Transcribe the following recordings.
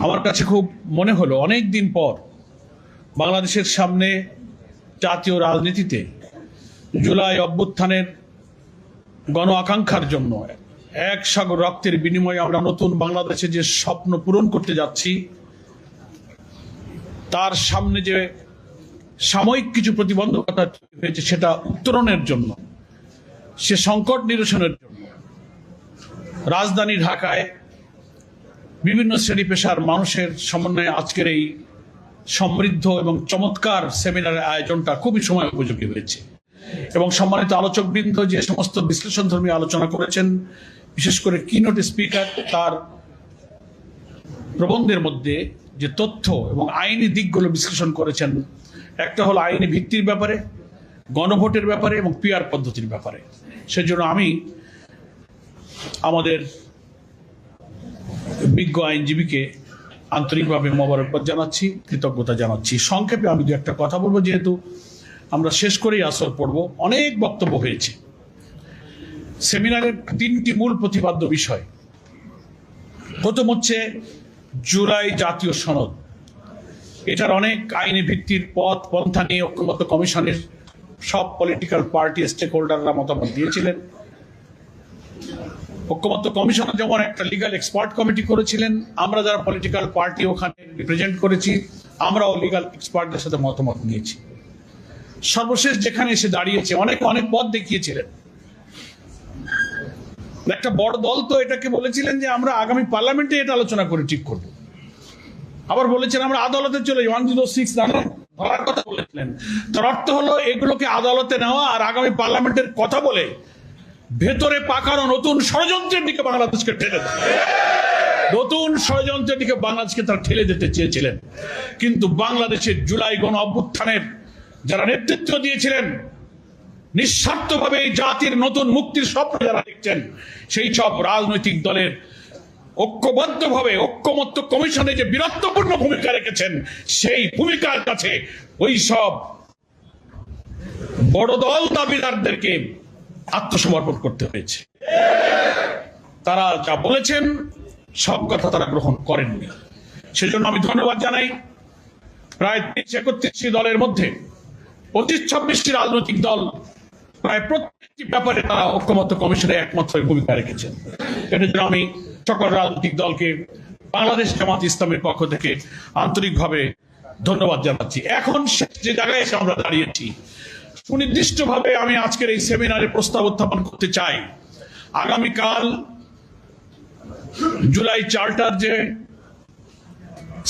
আমার কাছে খুব মনে হলো অনেক দিন পর বাংলাদেশের সামনে জাতীয় রাজনীতিতে জুলাই অভ্যুত্থানের গণ আকাঙ্ক্ষার জন্য এক সাগর রক্তের বিনিময়ে আমরা নতুন বাংলাদেশে যে স্বপ্ন পূরণ করতে যাচ্ছি, তার সামনে যে সাময়িক কিছু প্রতিবন্ধকতা হয়েছে সেটা উত্তরণের জন্য, সে সংকট নিরসনের জন্য, রাজধানী ঢাকায় বিভিন্ন শ্রেণি পেশার মানুষের সমন্বয়ে আজকের এই সমৃদ্ধ এবং চমৎকার সেমিনারের আয়োজনটা খুবই সময় উপযোগী হয়েছে। এবং সম্মানিত আলোচকবৃন্দ যে সমস্ত বিশ্লেষণধর্মী আলোচনা করেছেন, বিশেষ করে কিনোট স্পিকার তার প্রবন্ধের মধ্যে যে তথ্য এবং আইনি দিকগুলো বিশ্লেষণ করেছেন, একটা হলো আইনি ভিত্তির ব্যাপারে, গণভোটের ব্যাপারে এবং পিয়ার পদ্ধতির ব্যাপারে। সেজন্য আমি আমাদের বিজ্ঞ আইনজীবীকে আন্তরিকভাবে মোবারকবাদ জানাচ্ছি, কৃতজ্ঞতা জানাচ্ছি। সংক্ষেপে আমি দু একটা কথা বলব, যেহেতু আমরা শেষ করেই আসর পড়ব। অনেক বক্তব্য হয়েছে। সেমিনারের তিনটি মূল প্রতিপাদ্য বিষয়। প্রথম হচ্ছে জুলাই জাতীয় সনদ। এটার অনেক আইনি ভিত্তির পথ, পন্থা নিয়ে ঐক্যমত কমিশনের সব পলিটিক্যাল পার্টি স্টেক হোল্ডাররা মতামত দিয়েছিলেন। ঐক্যমত্য কমিশন যেমন একটা লিগাল এক্সপার্ট কমিটি করেছিলেন, আমরা যারা পলিটিক্যাল পার্টি ওখানে রিপ্রেজেন্ট করেছি, আমরাও লিগাল এক্সপার্টদের সাথে মতামত নিয়েছি। সর্বশেষ যেখানে এসে দাঁড়িয়েছে, অনেক অনেক পথ দেখিয়েছিলেন। একটা বড় দল তো এটাকে বলেছিলেন যে আমরা আগামী পার্লামেন্টে এটা আলোচনা করে ঠিক করব। আবার বলেছেন আমরা আদালতে চলে ওয়ান, জিরো, সিক্স ধরার কথা বলেছিলেন। তার অর্থ হলো এগুলোকে আদালতে নেওয়া আর আগামী পার্লামেন্টের কথা বলে ভেতরে পাকানো নতুন ষড়যন্ত্রের দিকে বাংলাদেশকে ঠেলে নতুন ষড়যন্ত্রের দিকে বাংলাদেশকে তারা ঠেলে দিতে চেয়েছিলেন। কিন্তু বাংলাদেশের জুলাই গণ অভ্যুত্থানের যারা নেতৃত্ব দিয়েছিলেন, নিঃস্বার্থভাবে এই জাতির নতুন মুক্তির স্বপ্ন যারা দেখছেন, সেই সব রাজনৈতিক দলের ঐক্যবদ্ধভাবে ঐক্যমত্য কমিশনে যে বীরত্বপূর্ণ ভূমিকা রেখেছেন, সেই ভূমিকার কাছে ওই সব বড় দল দাবিদারদেরকে আত্মসমর্পণ করতে হয়েছে। তারা যা বলেছেন, সব কথা তারা গ্রহণ করেননি। সেজন্য আমি ধন্যবাদ জানাই। প্রায় তিরিশ একত্রিশটি দলের মধ্যে পঁচিশ ছাব্বিশটি রাজনৈতিক দল প্রায় প্রত্যেকটি ব্যাপারে তারা ঐক্যমত্য কমিশনে একমত হয়ে ভূমিকা রেখেছেন। এটার জন্য আমি সকল রাজনৈতিক দলকে, বাংলাদেশ জামাত ইসলামের পক্ষ থেকে আন্তরিকভাবে ধন্যবাদ জানাচ্ছি। এখন শেষ যে জায়গায় এসে আমরা দাঁড়িয়েছি সুনির্দিষ্টভাবে আমি আজকের এই সেমিনারে প্রস্তাব উত্থাপন করতে চাই। আগামীকাল জুলাই চার্টার যে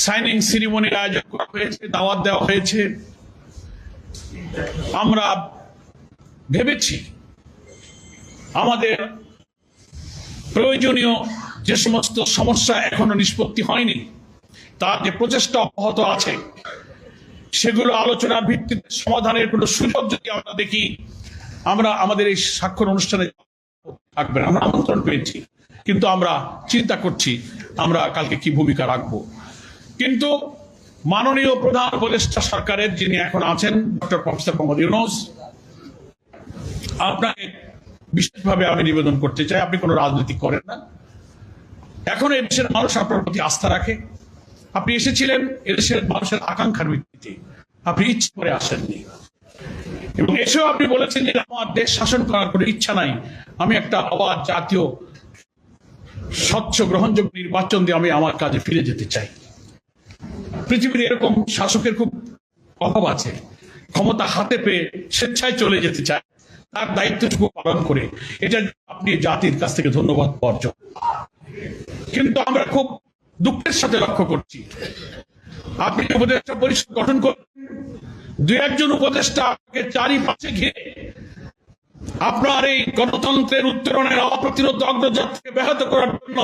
সাইনিং সিরিমনির আয়োজন করা হয়েছে, দাওয়াত দেওয়া হয়েছে, আমরা ভেবেছি আমাদের প্রয়োজনীয় যে সমস্ত সমস্যা এখনও নিষ্পত্তি হয়নি, তার যে প্রচেষ্টা অব্যাহত আছে সেগুলো আলোচনার ভিত্তিতে সমাধানের কোনো সুযোগ যদি আমরা দেখি, আমরা আমাদের এই স্বাক্ষর অনুষ্ঠানে থাকবেন আমরা আমন্ত্রণ পেয়েছি, কিন্তু আমরা চিন্তা করছি আমরা কালকে কি ভূমিকা রাখব। কিন্তু মাননীয় প্রধান উপদেষ্টা সরকারের যিনি এখন আছেন, ডক্টর প্রফেসর মোহাম্মদ ইউনুস, আপনাকে বিশেষভাবে আমি নিবেদন করতে চাই, আপনি কোনো রাজনীতি করেন না। এখন এই দেশের মানুষ আপনার প্রতি আস্থা রাখে। আপনি এসেছিলেন, এদেশের মানুষের আকাঙ্ক্ষার ভিত্তিতে। আপনি ইচ্ছে করে আসেননি। এবং এসেও আপনি বলেছেন যে আমার দেশ শাসন করার কোনো ইচ্ছা নাই। আমি একটা অবাধ জাতীয় স্বচ্ছ গ্রহণযোগ্য নির্বাচন দিয়ে আমি আমার কাজে ফিরে যেতে চাই। পৃথিবীর এরকম শাসকের খুব অভাব আছে। ক্ষমতা হাতে পেয়ে স্বেচ্ছায় চলে যেতে চায় তার দায়িত্বটুকু পালন করে এটা আপনি জাতির কাছ থেকে ধন্যবাদ পাওয়ার কিন্তু আমরা খুব দুঃখের সাথে লক্ষ্য করছি। আপনি উপদেষ্টা পরিষদ গঠন করবেন দুই একজন উপদেষ্টা আপনাকে চারিপাশে ঘিরে আপনার এই গণতন্ত্রের উত্তরণের অপ্রতিরোধ অগ্রযাত্রাকে ব্যাহত করার জন্য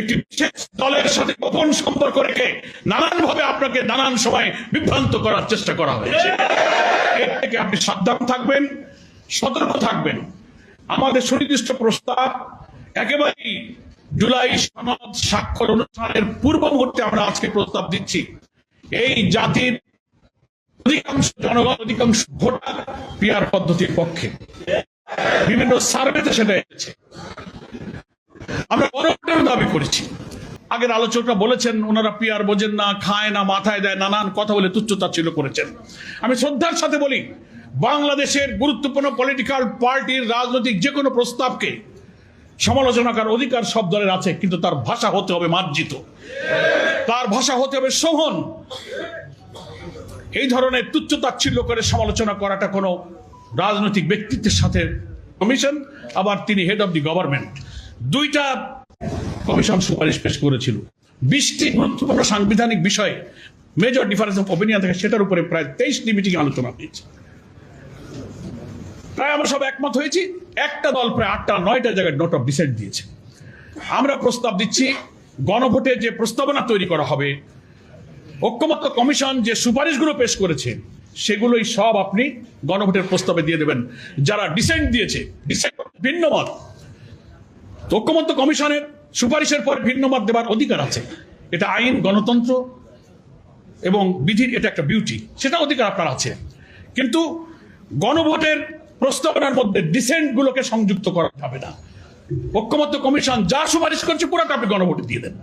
একটি বিশেষ দলের সাথে গোপন সম্পর্ক রেখে নানান ভাবে আপনাকে নানান সময় বিভ্রান্ত করার চেষ্টা করা হয়েছে। এর থেকে আপনি সাবধান থাকবেন, সতর্ক থাকবেন। আমাদের সুনির্দিষ্ট প্রস্তাব একেবারেই জুলাই সনদ স্বাক্ষর অনুষ্ঠানের পূর্ব মুহূর্তে আমরা আজকে প্রস্তাব দিচ্ছি। এই জাতির অধিকাংশ জনগণ, অধিকাংশ ভোটার পিয়ার পদ্ধতির পক্ষে। বিভিন্ন সার্ভেতে সেটা এসেছে। আমরা গণভোটের দাবি করেছি। আগের আলোচকরা বলেছেন, ওনারা পিয়ার বোঝেন না, খায় না, মাথায় দেয়, নানান কথা বলে তুচ্ছতা ছিল করেছেন। আমি শ্রদ্ধার সাথে বলি, বাংলাদেশের গুরুত্বপূর্ণ পলিটিক্যাল পার্টির রাজনৈতিক যে কোনো প্রস্তাবকে সমালোচনা করার অধিকার সব দলের আছে, কিন্তু তার ভাষা হতে হবে মার্জিত। তার ভাষা হতে হবে শোভন এই ধরনের তুচ্ছ তাচ্ছিল্য করে সমালোচনা করাটা কোনো রাজনৈতিক ব্যক্তিত্বের সাথে কমিশন আবার তিনি হেড অফ দি গভর্নমেন্ট দুইটা কমিশন সুপারিশ পেশ করেছিল। বিশটি গুরুত্বপূর্ণ সাংবিধানিক বিষয়ে মেজর ডিফারেন্স অফ ওপিনিয়ন থেকে, সেটার উপরে প্রায় তেইশটি মিটিং আলোচনা হয়েছে। প্রায় আমরা সব একমত হয়েছি, একটা দল প্রায় আটটা, নয়টা জায়গায় নোট অফ ডিসেন্ট দিয়েছে। আমরা প্রস্তাব দিচ্ছি, গণভোটে যে প্রস্তাবনা তৈরি করা হবে ঐক্যমত্য কমিশন যে সুপারিশগুলো পেশ করেছে, সেগুলোই সব আপনি গণভোটের প্রস্তাবে দিয়ে দেবেন। যারা ডিসেন্ট দিয়েছে ডিসেন্ট ভিন্ন মত। ঐক্যমত্য কমিশনের সুপারিশের পর ভিন্ন মত দেওয়ার অধিকার আছে। এটা আইন, গণতন্ত্র এবং বিধির এটা একটা বিউটি সেটা অধিকার আপনার আছে। কিন্তু গণভোটের প্রস্তাবনার মধ্যে ডিসেন্ট গুলোকে সংযুক্ত করা যাবে না। ঐক্যমত্য কমিশন যা সুপারিশ করছে, পুরোটা আপনি গণভোটে দিয়ে দেন।